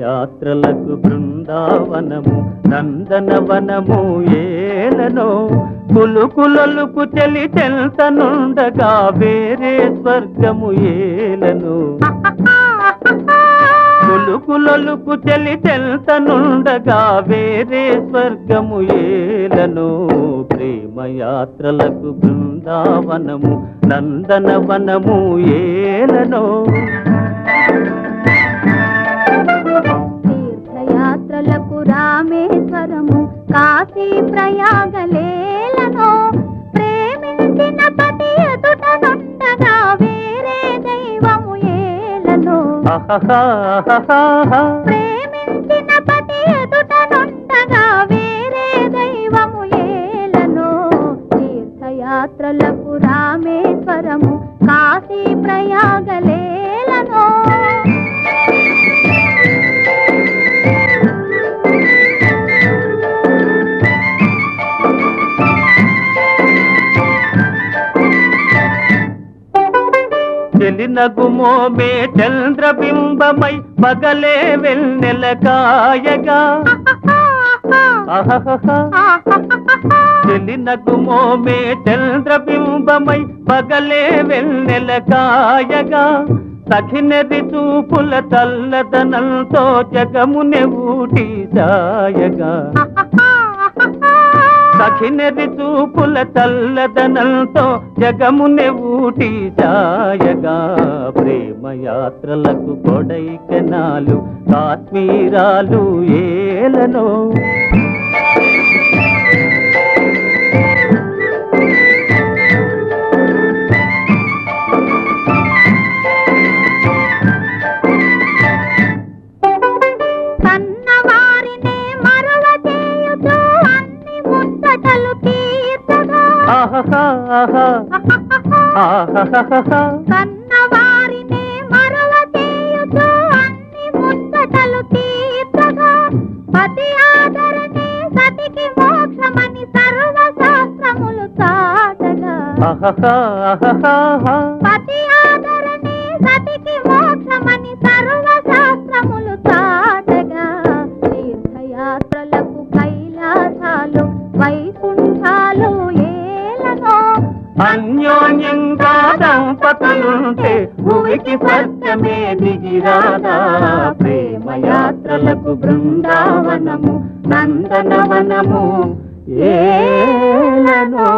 యాత్రలకు బృందావనము నందనవనము ఏలనో కులుకులొలుకు చెలి చెల్తనుండగా వేరే స్వర్గము ఏలను. కులుకులొలుకు చెలి చెల్తనుండగా వేరే స్వర్గము ఏలను. ప్రేమయాత్రలకు బృందావనము నందనవనము ఏలనో. ప్రేమించిన పతి ఎదుట వేరే దైవము ఏలను తీర్థయాత్రలకు చెలినగు మోమే చంద్రబింబమై పగలే వెన్నెల కాయగా. ఆహాహాహా. చెలినగు మోమే చంద్రబింబమై పగలే వెన్నెల కాయగా. సఖినది చూపుల చల్లదనంతో జగమునె ఊటి సాయగా. సఖినది చూపుల చల్లదనంతో జగమునె ఊటి జాయగా ప్రేమయాత్రలకు కొడైకెనాలు కాశ్మీరాలు ఏలనో కన్నవారినే మరల చేయుచు అన్ని ముచ్చటలు తీర్చగా పతి ఆదరణే సతికి మోక్షమని సర్వ శాస్త్రములు చాటగా. పతి ఆదరణే సతికి మోక్షమని సర్వ శాస్త్రములు చాటగా. తీర్థయాత్రలకు కైలాసాలు వైకుంఠ అన్యోన్యం కాదం పతనుంటే భూమికి సత్యమే దిగిరాదా? ప్రేమయాత్రలకు బృందావనము నందనవనము ఏలనో